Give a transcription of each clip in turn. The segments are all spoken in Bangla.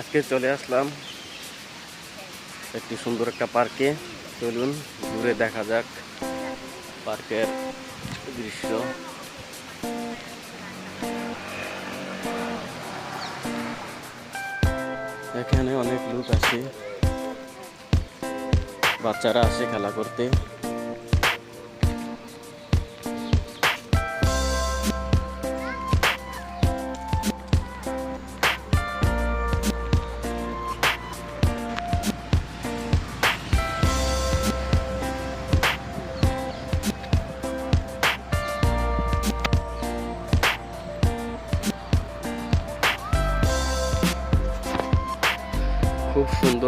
আজকে চলে আসলাম একটি সুন্দর একটা পার্কে। চলুন, ঘুরে দেখা যাক পার্কের দৃশ্য। এখানে অনেক লোক আসে বাচ্চারা আসে খেলা করতে।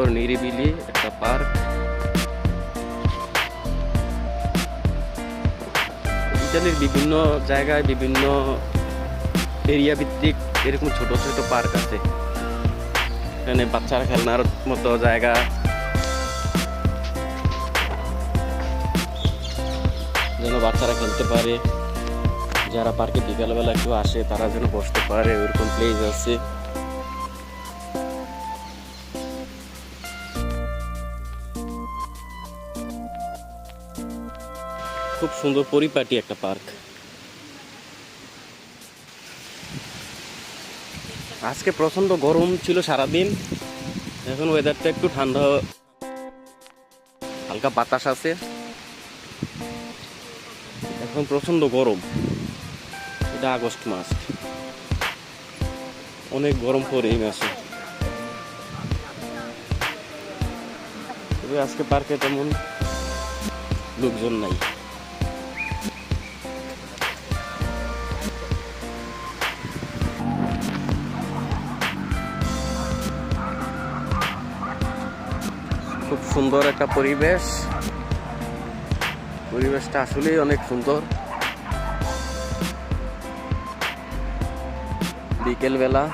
সুন্দর নিরিবিলি একটা পার্ক। ইতালির বিভিন্ন জায়গায় বিভিন্ন এরিয়া ভিত্তিক এরকম ছোট ছোট পার্ক আছে। এখানে বাচ্চারা খেলনার মতো জায়গা। যেন বাচ্চারা খেলতে পারে। যারা পার্কে বিকালবেলা একটু আসে, তারা যেন বসতে পারে, ওইরকম প্লেস আছে। খুব সুন্দর পরিপাটি একটা পার্ক। আজকে প্রচণ্ড গরম ছিল সারাদিন। এখন ওয়েদারটা একটু ঠান্ডা। হালকা বাতাস আছে। এখন প্রচণ্ড গরম। এটা আগস্ট মাস। অনেক গরম পড়ে এই মাসে। তবে আজকে পার্কে তেমন লোকজন নাই। খুব সুন্দর একটা পরিবেশ। পরিবেশটা আসলেই অনেক সুন্দর। বিকেল বেলা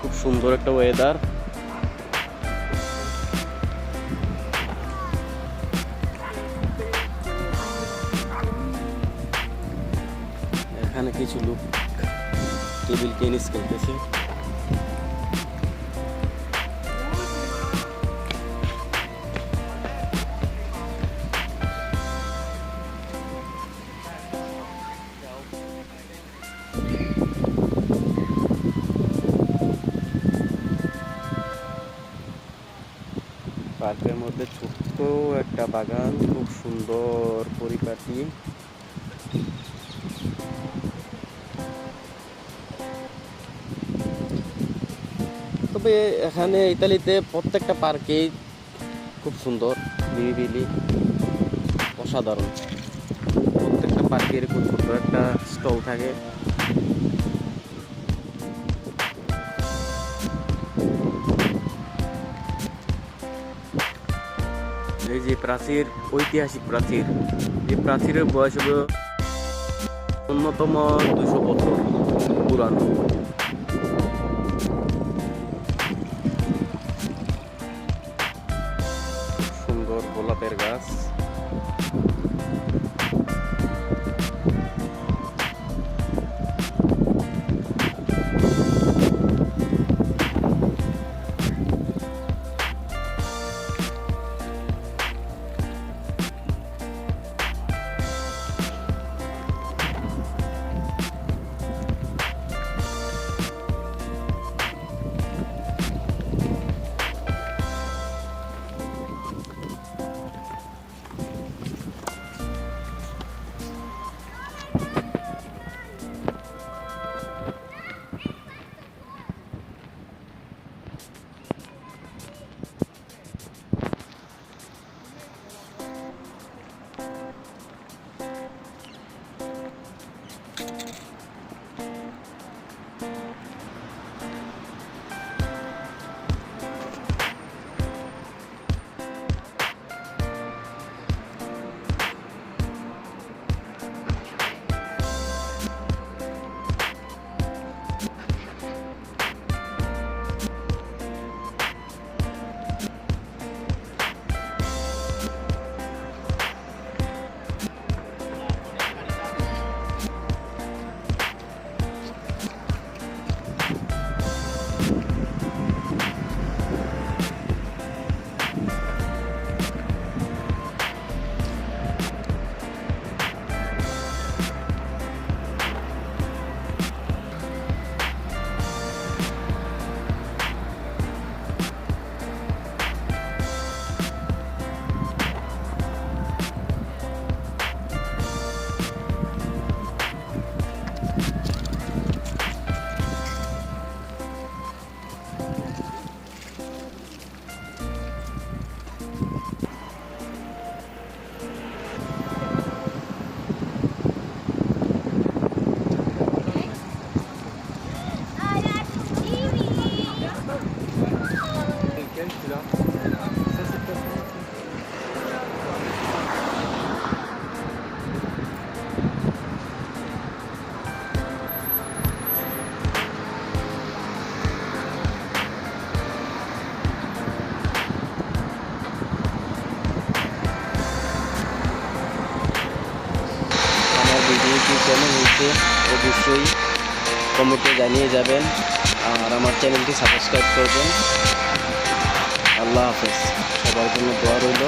খুব সুন্দর একটা ওয়েদার এখানে কিছু লোক টেবিল টেনিস খেলতেছে। পার্কের মধ্যে ছোট্ট একটা বাগান, খুব সুন্দর পরিপাটি। তবে এখানে ইতালিতে প্রত্যেকটা পার্কেই খুব সুন্দর, নিরিবিলি, অসাধারণ। প্রত্যেকটা পার্কে এরকম ছোট্ট একটা স্টল থাকে। এই যে প্রাচীর, ঐতিহাসিক প্রাচীর। এই প্রাচীরের বয়স হল অন্যতম দুশো বছর পুরানো। সুন্দর গোলাপের গাছ। ভিডিওটি কেমন হয়েছে, অবশ্যই কমেন্টে জানিয়ে যাবেন আর আমার চ্যানেলটি সাবস্ক্রাইব করবেন। আল্লাহ হাফেজ। সবার জন্য দোয়া রইল।